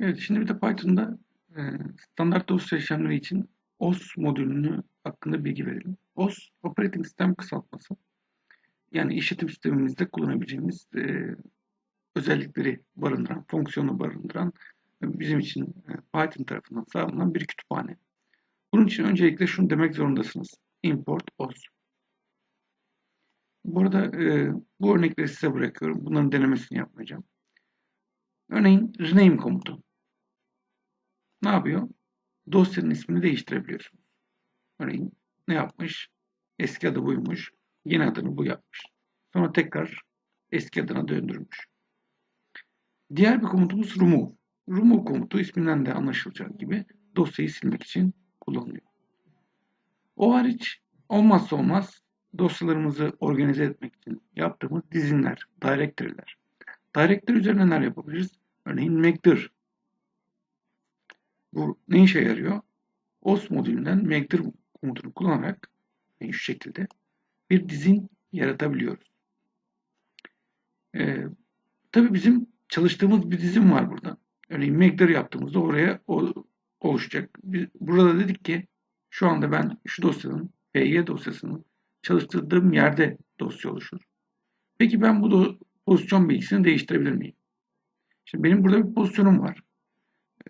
Evet, şimdi bir de Python'da e, standart dosya işlemleri için OS modülünü hakkında bilgi verelim. OS, Operating System kısaltması. Yani işletim sistemimizde kullanabileceğimiz e, özellikleri barındıran, fonksiyonu barındıran bizim için e, Python tarafından sağlanan bir kütüphane. Bunun için öncelikle şunu demek zorundasınız. Import OS. Bu arada e, bu örnekleri size bırakıyorum. Bunların denemesini yapmayacağım. Örneğin rename komutu. Ne yapıyor? Dosyanın ismini değiştirebiliyorsunuz. Örneğin ne yapmış? Eski adı buymuş. Yeni adını bu yapmış. Sonra tekrar eski adına döndürmüş. Diğer bir komutumuz remove. Remove komutu isminden de anlaşılacak gibi dosyayı silmek için kullanılıyor. O hariç olmazsa olmaz dosyalarımızı organize etmek için yaptığımız dizinler, directory'ler. Directory üzerine neler yapabiliriz? Örneğin mekdir. Bu ne işe yarıyor? OS modülünden mekdir komutunu kullanarak şu şekilde bir dizin yaratabiliyoruz. Ee, tabii bizim çalıştığımız bir dizin var burada. Örneğin mekdir yaptığımızda oraya o, oluşacak. Biz, burada dedik ki şu anda ben şu dosyanın PY dosyasının çalıştırdığım yerde dosya oluşur. Peki ben bu pozisyon bilgisini değiştirebilir miyim? Şimdi benim burada bir pozisyonum var.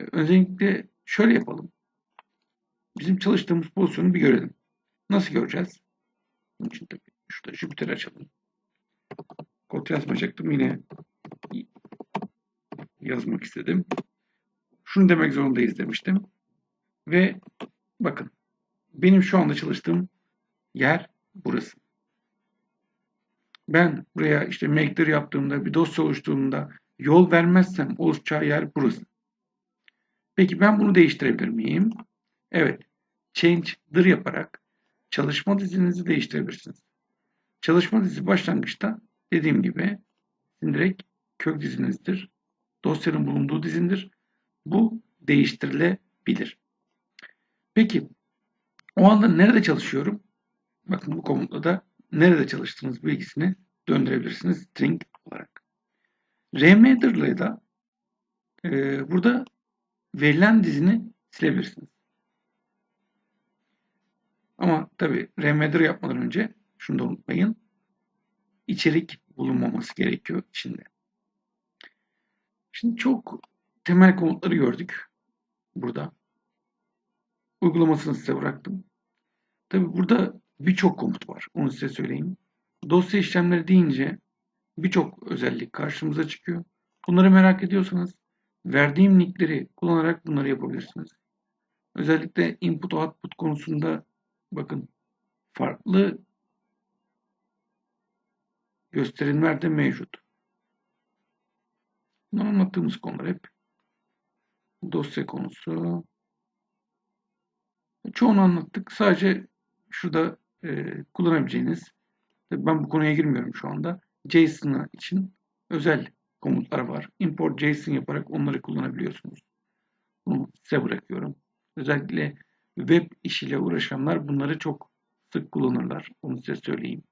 Ee, öncelikle şöyle yapalım. Bizim çalıştığımız pozisyonu bir görelim. Nasıl göreceğiz? Bunun için tabii şurada Jupyter açalım. Kod yazmayacaktım yine yazmak istedim. Şunu demek zorundayız demiştim. Ve bakın benim şu anda çalıştığım yer burası. Ben buraya işte make'dir yaptığımda, bir dosya oluşturduğumda yol vermezsem oluşacağı yer burası. Peki ben bunu değiştirebilir miyim? Evet. Change'dır yaparak çalışma dizinizi değiştirebilirsiniz. Çalışma dizi başlangıçta dediğim gibi direkt kök dizinizdir. Dosyanın bulunduğu dizindir. Bu değiştirilebilir. Peki o anda nerede çalışıyorum? Bakın bu komutla da nerede çalıştığınız bilgisini döndürebilirsiniz string olarak. Remader'la da e, burada verilen dizini silebilirsiniz. Ama tabi remader yapmadan önce şunu da unutmayın. İçerik bulunmaması gerekiyor içinde. Şimdi çok temel komutları gördük burada. Uygulamasını size bıraktım. Tabi burada birçok komut var. Onu size söyleyeyim. Dosya işlemleri deyince birçok özellik karşımıza çıkıyor. Bunları merak ediyorsanız verdiğim linkleri kullanarak bunları yapabilirsiniz. Özellikle input output konusunda bakın farklı gösterimler de mevcut. Bunlar anlattığımız konular hep dosya konusu. Çoğunu anlattık. Sadece şurada e, kullanabileceğiniz ben bu konuya girmiyorum şu anda. JSON için özel komutlar var. Import JSON yaparak onları kullanabiliyorsunuz. Bunu size bırakıyorum. Özellikle web işiyle uğraşanlar bunları çok sık kullanırlar. Onu size söyleyeyim.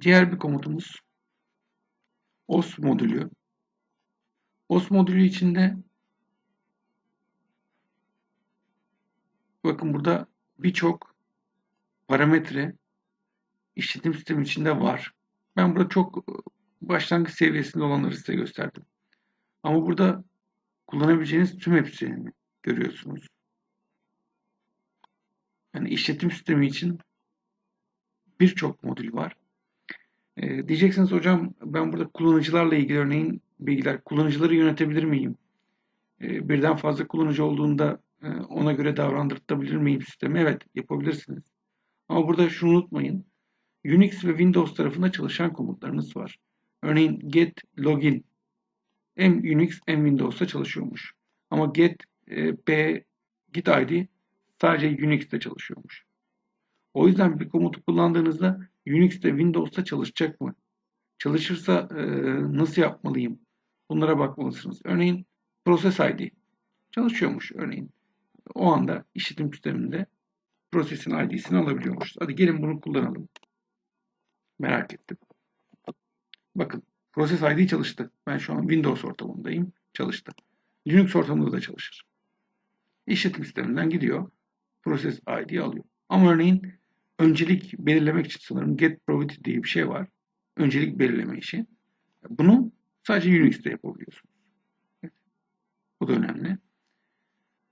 Diğer bir komutumuz OS modülü. OS modülü içinde bakın burada birçok parametre işletim sistemi içinde var. Ben burada çok e, başlangıç seviyesinde olanları size gösterdim. Ama burada kullanabileceğiniz tüm hepsini görüyorsunuz. Yani işletim sistemi için birçok modül var. Ee, diyeceksiniz hocam ben burada kullanıcılarla ilgili örneğin bilgiler, kullanıcıları yönetebilir miyim? Ee, birden fazla kullanıcı olduğunda ona göre davrandırtabilir miyim sistemi? Evet yapabilirsiniz. Ama burada şunu unutmayın. Unix ve Windows tarafında çalışan komutlarınız var. Örneğin get login hem Unix hem Windows'ta çalışıyormuş. Ama get e, p git id sadece Unix'te çalışıyormuş. O yüzden bir komutu kullandığınızda Unix'te Windows'ta çalışacak mı? Çalışırsa e, nasıl yapmalıyım? Bunlara bakmalısınız. Örneğin Process ID çalışıyormuş örneğin. O anda işletim sisteminde prosesin ID'sini alabiliyormuş. Hadi gelin bunu kullanalım. Merak ettim. Bakın Process ID çalıştı. Ben şu an Windows ortamındayım. Çalıştı. Linux ortamında da çalışır. İşletim sisteminden gidiyor. Process ID alıyor. Ama örneğin öncelik belirlemek için sanırım get priority diye bir şey var. Öncelik belirleme işi. Bunu sadece Unix'te yapabiliyorsunuz. Bu da önemli.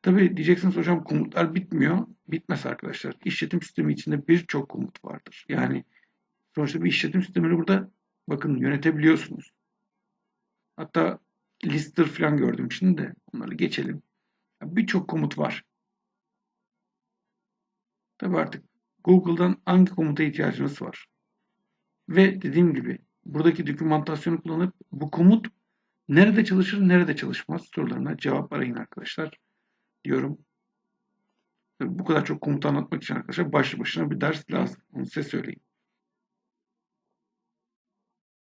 Tabii diyeceksiniz hocam komutlar bitmiyor. Bitmez arkadaşlar. İşletim sistemi içinde birçok komut vardır. Yani sonuçta bir işletim sistemini burada bakın yönetebiliyorsunuz. Hatta lister falan gördüm şimdi de onları geçelim. Birçok komut var. Tabii artık Google'dan hangi komuta ihtiyacınız var? Ve dediğim gibi buradaki dokümantasyonu kullanıp bu komut nerede çalışır, nerede çalışmaz sorularına cevap arayın arkadaşlar diyorum. Bu kadar çok komut anlatmak için arkadaşlar başlı başına bir ders lazım. Onu size söyleyeyim.